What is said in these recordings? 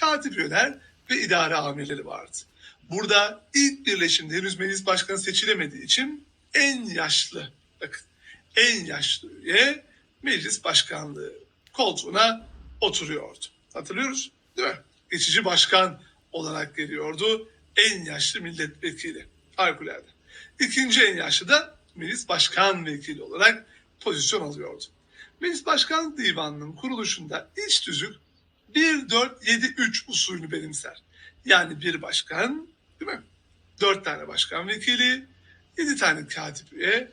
katip üyeler ve idare amirleri vardı. Burada ilk birleşimde henüz meclis başkanı seçilemediği için en yaşlı, bakın en yaşlı üye meclis başkanlığı koltuğuna oturuyordu. Hatırlıyoruz değil mi? Geçici başkan olarak geliyordu en yaşlı milletvekili harikulade. İkinci en yaşlı da meclis başkan vekili olarak pozisyon alıyordu. Meclis Başkanlık Divanı'nın kuruluşunda iç tüzük 1-4-7-3 usulünü benimser. Yani bir başkan, değil mi? Dört tane başkan vekili, yedi tane katip üye,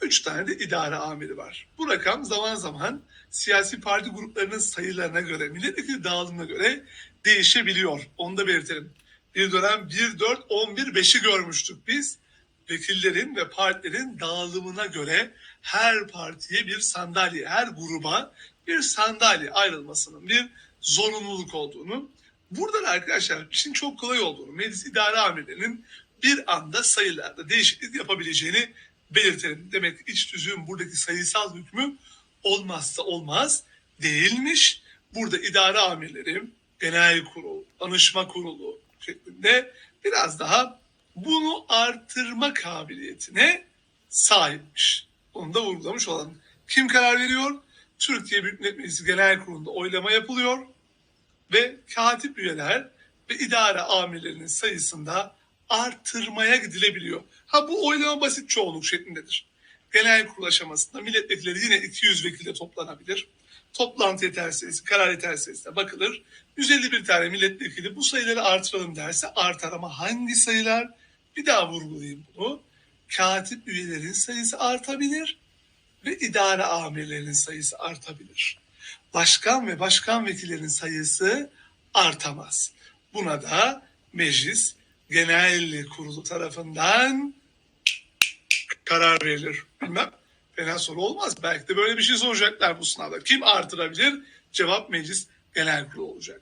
üç tane de idare amiri var. Bu rakam zaman zaman siyasi parti gruplarının sayılarına göre, milletvekili dağılımına göre değişebiliyor. Onu da belirtelim. Bir dönem 1-4-11-5'i görmüştük biz. Vekillerin ve partilerin dağılımına göre her partiye bir sandalye, her gruba bir sandalye ayrılmasının bir zorunluluk olduğunu, burada da arkadaşlar işin çok kolay olduğunu, meclis idare amirlerinin bir anda sayılarda değişiklik yapabileceğini belirtelim. Demek iç tüzüğün buradaki sayısal hükmü olmazsa olmaz değilmiş. Burada idare amirleri, genel kurul, danışma kurulu şeklinde biraz daha bunu artırma kabiliyetine sahipmiş. Onu da vurgulamış olan. Kim karar veriyor? Türkiye Büyük Millet Meclisi Genel Kurulu'nda oylama yapılıyor ve katip üyeler ve idare amirlerinin sayısında artırmaya gidilebiliyor. Ha bu oylama basit çoğunluk şeklindedir. Genel kurul aşamasında milletvekilleri yine 200 vekilde toplanabilir. Toplantı yeter sayısı, karar yeter sayısına bakılır. 151 tane milletvekili bu sayıları artıralım derse artar ama hangi sayılar? Bir daha vurgulayayım bunu. Katip üyelerin sayısı artabilir ve idare amirlerinin sayısı artabilir. Başkan ve başkan vekillerinin sayısı artamaz. Buna da meclis genel kurulu tarafından karar verilir. Bilmem. Fena soru olmaz. Belki de böyle bir şey soracaklar bu sınavda. Kim artırabilir? Cevap meclis genel kurulu olacak.